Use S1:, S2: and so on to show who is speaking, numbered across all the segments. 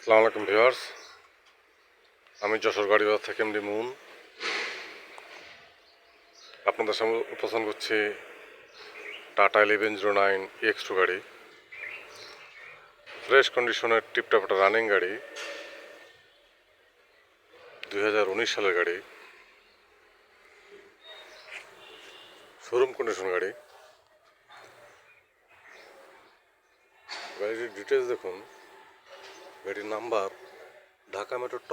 S1: আসসালামু আলাইকুম ভিউয়ার্স। আমি যশোর গাড়িবাজার থেকে এমডি মুন। আপনাদের সামনে উপস্থাপন করছি Tata eleven zero nine X two গাড়ি। ফ্রেশ কন্ডিশনের টিপটপ একটা রানিং গাড়ি। দুই হাজার উনিশ সালের গাড়ি। শোরুম কন্ডিশন গাড়ি। গাড়িটির ডিটেলস দেখুন। গাড়ির নাম্বার ঢাকা মেট্রো ট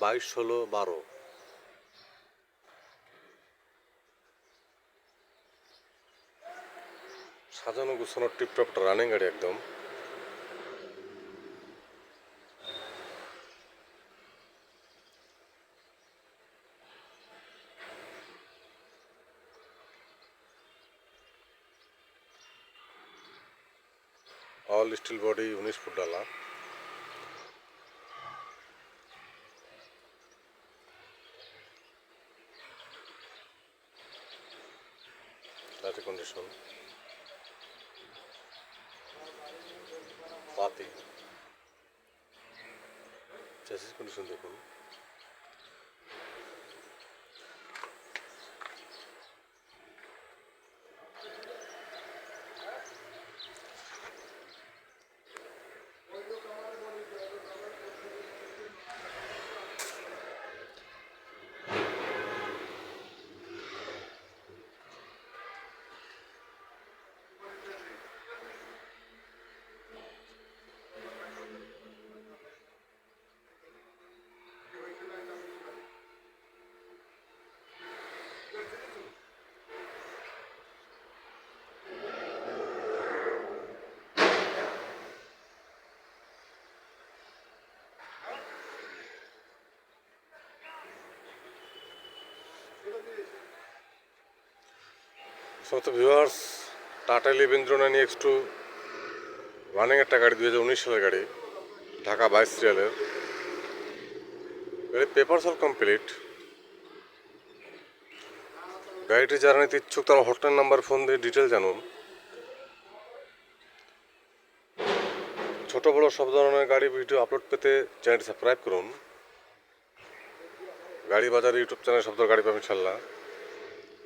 S1: বাইশ ষোলো বারো সাজানো গুছানো টিপটপ রানিং গাড়ি একদম। অল স্টিল বডি উনিশ ফুট ডালা টাটি কন্ডিশন পাতি চ্যাসিস কন্ডিশন দেখুন সমস্ত viewers Tata eleven nine X two running একটা গাড়ি দু হাজার উনিশ সালের গাড়ি, ঢাকা বাইশ সিরিয়ালের। গাড়ির পেপার সল কমপ্লিট গাড়িটি যারা নিতে ইচ্ছুক, তারা হটলাইন নাম্বার ফোন দিয়ে ডিটেল জানুন। ছোট বড় সব ধরনের গাড়ি ভিডিও আপলোড পেতে চ্যানেলটি সাবস্ক্রাইব করুন। গাড়ি বাজার ইউটিউব চ্যানেল সব ধরনের গাড়ি পাবেন, ইনশাল্লাহ।